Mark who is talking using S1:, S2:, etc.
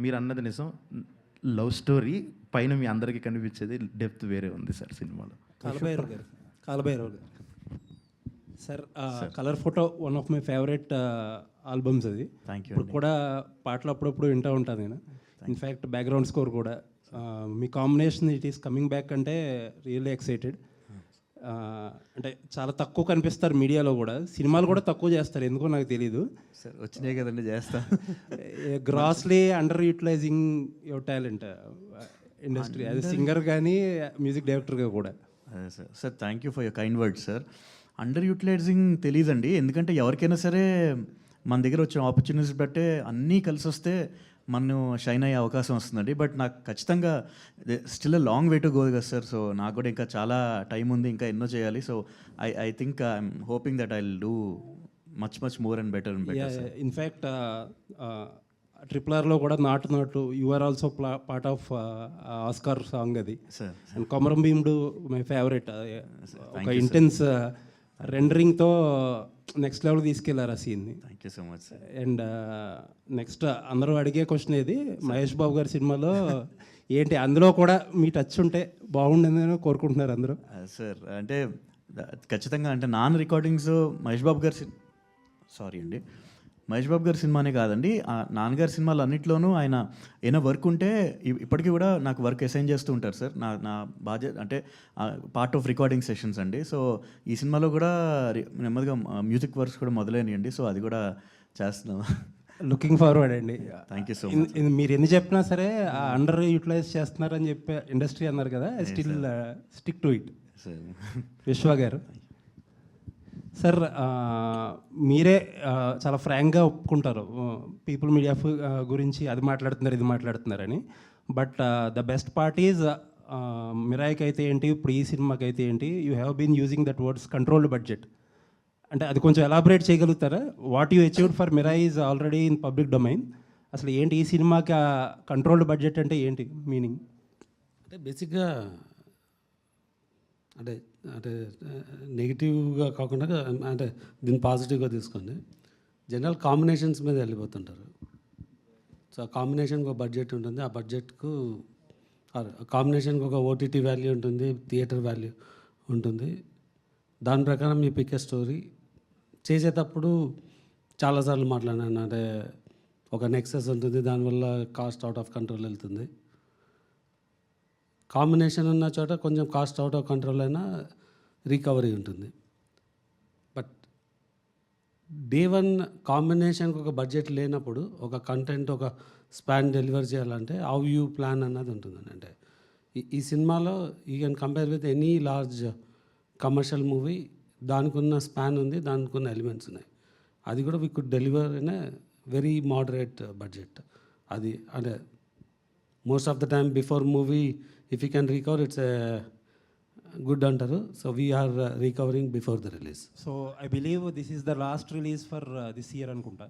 S1: మీరు అన్నది నిజం. లవ్ స్టోరీ పైన మీ అందరికీ కనిపించేది డెప్త్ వేరే ఉంది సార్ సినిమాలో.
S2: కాలభైరవ్ గారు. కాలభైరవ్ గారు. Sir colour photo one of my favourite albums అది.
S1: థ్యాంక్ యూ
S2: ఇప్పుడు కూడా పాటలు అప్పుడప్పుడు వింటూ ఉంటాను నేను. ఇన్ఫ్యాక్ట్ బ్యాక్గ్రౌండ్ స్కోర్ కూడా. మీ combination it is coming back అంటే రియల్లీ ఎక్సైటెడ్ అంటే చాలా తక్కువ కనిపిస్తారు మీడియాలో కూడా. సినిమాలు కూడా తక్కువ చేస్తారు. ఎందుకో నాకు తెలియదు
S3: సార్ వచ్చినాయి కదండి చేస్తా.
S2: Grossly under utilising your talent industry అది సింగర్ కానీ మ్యూజిక్ డైరెక్టర్గా కూడా.
S3: అదే sir. Sir thank you for your kind word sir under utilising తెలియదండి ఎందుకంటే ఎవరికైనా సరే మన దగ్గర వచ్చిన ఆపర్చునిటీస్ బట్టే అన్నీ కలిసి వస్తే మనం షైన్ అయ్యే అవకాశం వస్తుందండి. బట్ నాకు ఖచ్చితంగా still long way to go కదా సార్ సో నాకు కూడా ఇంకా చాలా టైం ఉంది ఇంకా ఎన్నో చేయాలి. So I I think I'm hoping that I do much much more and better and better
S2: in fact triple ఆర్లో కూడా Naatu Naatu you are also part of Oscar song అది.
S3: Sir
S2: and Komaram Bheemudu my favourite ఒక intense రెండరింగ్తో next level తీసుకెళ్ళారు ఆ సీన్ని
S3: thank you so much sir
S2: and next అందరూ అడిగే question ఇది మహేష్ బాబు గారి సినిమాలో ఏంటి? అందులో కూడా మీ టచ్ ఉంటే బాగుండేదని కోరుకుంటున్నారు అందరూ.
S3: సార్ అంటే ద- ఖచ్చితంగా అంటే నాన్ రికార్డింగ్స్ మహేష్ బాబు గారి సారీ అండి. మహేష్ బాబు గారి సినిమానే కాదండి. ఆ నాన్నగారి సినిమాలు అన్నింటిలోనూ ఆయన ఏమైనా వర్క్ ఉంటే ఇప్పటికీ కూడా నాకు వర్క్ అసైన్ చేస్తూ ఉంటారు సార్. నా నా బాధ్యత అంటే పార్ట్ ఆఫ్ రికార్డింగ్ సెషన్స్ అండి. సో ఈ సినిమాలో కూడా నెమ్మదిగా మ్యూజిక్ వర్క్స్ కూడా మొదలైనయండి. సో అది కూడా చేస్తున్నాం.
S2: లుకింగ్ ఫార్వర్డ్ అండి.
S3: థ్యాంక్ యూ సో
S2: ఇన్ మీరు ఎన్ని చెప్పినా సరే అండర్ యూటిలైజ్ చేస్తున్నారని చెప్పే ఇండస్ట్రీ అన్నారు కదా. Still stick to it
S3: sir
S2: Vishwa గారు. సార్ మీరే చాలా ఫ్రాంక్గా ఒప్పుకుంటారు. పీపుల్ మీడియా గురించి అది మాట్లాడుతున్నారు ఇది మాట్లాడుతున్నారని. But the best part is మిరాయికి అయితే ఏంటి ఇప్పుడు ఈ సినిమాకి అయితే ఏంటి you have been using that words controlled budget. అంటే అది కొంచెం ఎలాబరేట్ చేయగలుగుతారా? What you achieved for Mirai is already in public domain. అసలు ఏంటి ఈ సినిమాకి కంట్రోల్డ్ బడ్జెట్ అంటే ఏంటి మీనింగ్?
S4: అంటే బేసిక్గా అంటే అంటే నెగిటివ్గా కాకుండా అంటే దీన్ని పాజిటివ్గా తీసుకోండి. జనరల్ కాంబినేషన్స్ మీద వెళ్ళిపోతుంటారు. సో ఆ కాంబినేషన్కి ఒక బడ్జెట్ ఉంటుంది. ఆ బడ్జెట్కు కాంబినేషన్కి ఒక ఓటీటీ వాల్యూ ఉంటుంది థియేటర్ వాల్యూ ఉంటుంది. దాని ప్రకారం మీ పిక్ స్టోరీ. చేసేటప్పుడు చాలాసార్లు మాట్లాడాను అంటే ఒక నెక్సెస్ ఉంటుంది దానివల్ల కాస్ట్ అవుట్ ఆఫ్ కంట్రోల్ వెళ్తుంది. కాంబినేషన్ ఉన్న చోట కొంచెం కాస్ట్ అవుట్ ఆఫ్ కంట్రోల్ అయినా రికవరీ ఉంటుంది. బట్ డే వన్ కాంబినేషన్కి ఒక బడ్జెట్ లేనప్పుడు ఒక కంటెంట్ ఒక స్పాన్ డెలివర్ చేయాలంటే హౌ యూ ప్లాన్ అన్నది ఉంటుందండి. అంటే ఈ ఈ సినిమాలో you can compare with any large commercial movie దానికి ఉన్న స్పాన్ ఉంది దానికి ఉన్న ఎలిమెంట్స్ ఉన్నాయి. అది కూడా we could deliver in very moderate budget. అది అంటే most of the time before movie if you can recover it's good అంటారు so we are recovering before the release
S2: so I believe this is the last release for this year అనుకుంటా.